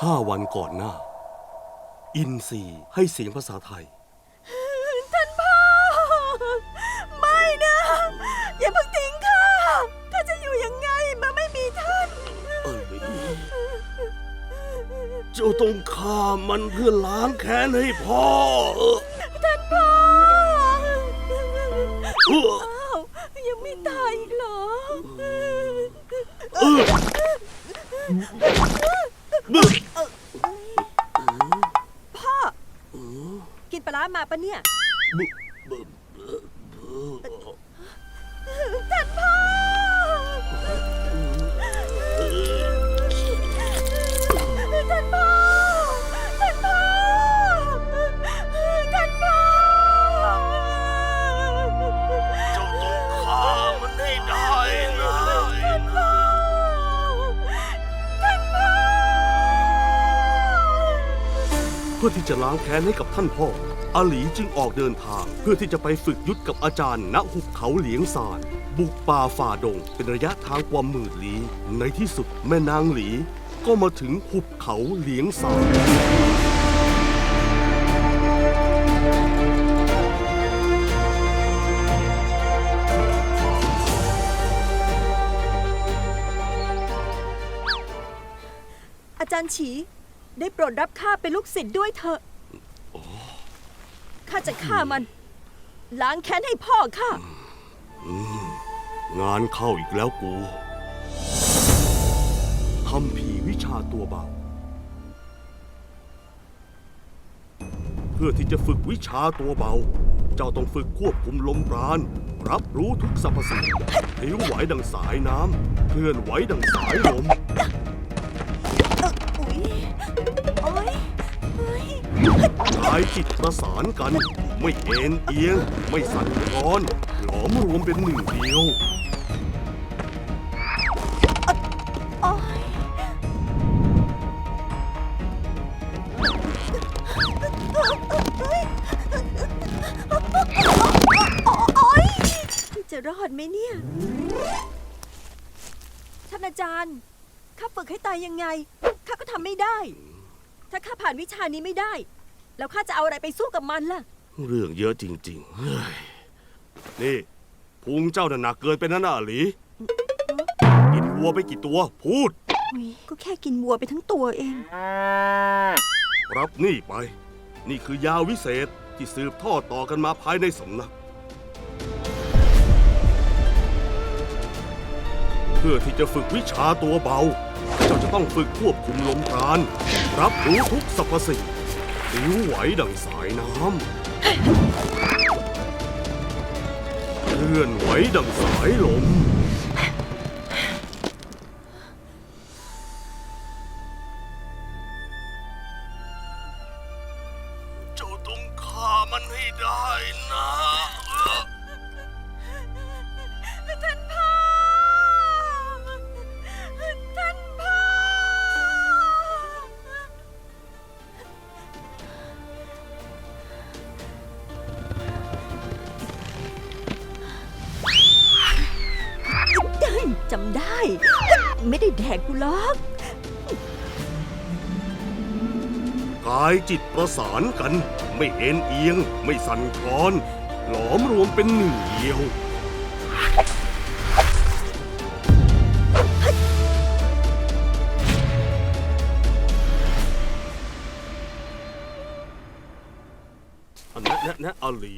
ห้าวันก่อนหน้า อินซีให้เสียงภาษาไทย ท่านพ่อ ไม่นะ อย่าเพิ่งทิ้งข้าข้าจะอยู่ยังไงมาไม่มีท่าน เอ้ยเจ้าต้องฆ่ามันเพื่อล้างแค้นให้พ่อ ท่านพ่อเอออ้าว ยังไม่ตายอีกเหรอ พ่อ กินปลาร้ามาปะเนี่ยบึ้ เพื่อที่จะล้างแค้นให้กับท่านพ่อ อาหลีจึงออกเดินทาง เพื่อที่จะไปฝึกยุทธกับอาจารย์ณหุบเขาเหลียงซาน บุกป่าฝ่าดง เป็นระยะทางกว่าหมื่นลี้ ในที่สุดแม่นางหลี ก็มาถึงหุบเขาเหลียงซานอาจารย์ฉี ได้โปรดรับข้าเป็นลูกศิษย์ด้วยเถอะข้าจะฆ่ามัน ล้างแค้นให้พ่อข้างานเข้าอีกแล้วกูคำผีวิชาตัวเบา เพื่อที่จะฝึกวิชาตัวเบา เจ้าต้องฝึกควบคุมลมปราณ รับรู้ทุกสรรพสิ่งพลิ้วไหวดังสายน้ำเคลื่อนไหวดังสายลม อุ๊ยเฮ้ยกายจิตประสานกัน ไม่เอ็นเอียง ไม่สั่นคลอนหลอมรวมเป็นหนึ่งเดียว โอ๊ยโอ๊ยจะรอดไหมเนี่ย ท่านอาจารย์ ข้าฝึกให้ตายยังไง ข้าก็ทำไม่ได้ ถ้าข้าผ่านวิชานี้ไม่ได้ แล้วข้าจะเอาอะไรไปสู้กับมันล่ะ เรื่องเยอะจริง ๆเฮ้ยนี่พุงเจ้าน่ะหนักเกินไปนะน่าหลีกินวัวไปกี่ตัว พูดอุ๊ยก็แค่กินวัวไปทั้งตัวเอง รับนี่ไป นี่คือยาวิเศษที่สืบทอดต่อกันมาภายในสำนัก เพื่อที่จะฝึกวิชาตัวเบา เจ้าจะต้องฝึกควบคุมลมปราณรับรู้ทุกสรรพสิ่งผิวไหวดังสายน้ำเคลื่อนไหวดังสายลม เจ้าต้องฆ่ามันให้ได้นะ จำได้ ไม่ได้แดกกูหรอกกายจิตประสานกัน ไม่เอ็นเอียง ไม่สั่นคลอน หลอมรวมเป็นหนึ่งเดียวอันนั้นนะนะอาหลี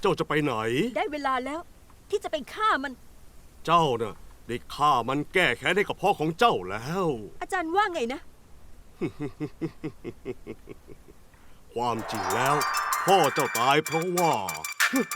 เจ้าจะไปไหน ได้เวลาแล้ว ที่จะไปฆ่ามัน เจ้าน่ะได้ฆ่ามันแก้แค้นให้กับพ่อของเจ้าแล้ว อาจารย์ว่าไงนะ ความจริงแล้ว พ่อเจ้าตายเพราะว่า ที่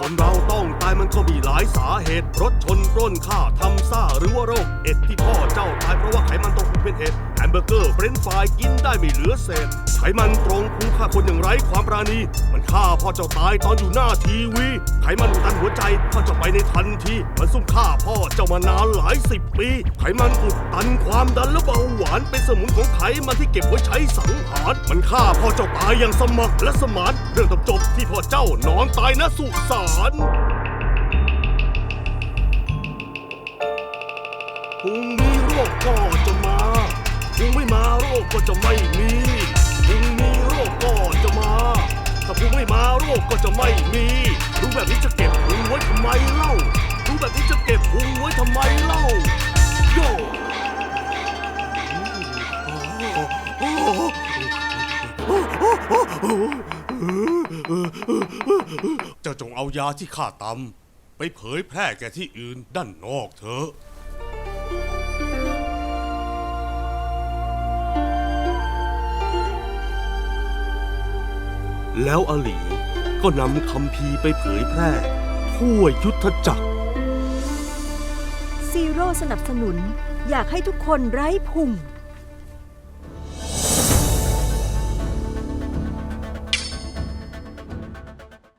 คนเราต้องตายมันก็มีหลายสาเหตุ รถชนปล้นฆ่าทำซ่าหรือว่าโรคเอ็ดที่พ่อเจ้าตายเพราะว่าไขมันตกเป็นเหตุแฮมเบอร์เกอร์เฟรนฟรายกินได้ไม่เหลือเศษไขมันตรงพุงฆ่าคนอย่างไร้ความปราณี มันฆ่าพ่อเจ้าตายตอนอยู่หน้าทีวี ไขมันอุดตันหัวใจพ่อเจ้าไปในทันทีมันซุ่มฆ่าพ่อเจ้ามานานหลายสิบปี ไขมันอุดตันความดันและเบา หวานเป็นสมุนของไขมันที่เก็บไว้ใช้สังหาร มันฆ่าพ่อเจ้าตายอย่างสมัครและสมาน เรื่องต้องจบที่พ่อเจ้านอนตายณสุสานพรุ่งนี้โรคก็จะมาพรุ่งไม่มาโรคก็จะไม่มีพรุ่งนี้โรคก็จะมา ถ้าพรุ่งไม่มาโรคก็จะไม่มี รู้แบบนี้จะเก็บพุงไว้ทำไมเล่า รู้แบบนี้จะเก็บพุงไว้ทำไมเล่า โย เจ้าจงเอายาที่ข้าตำไปเผยแพร่แก่ที่อื่นด้านนอกเถอะแล้วอหลีก็นำคำพีไปเผยแพร่ ทั่วยุทธจักร ซีโร่สนับสนุนอยากให้ทุกคนไร้พุง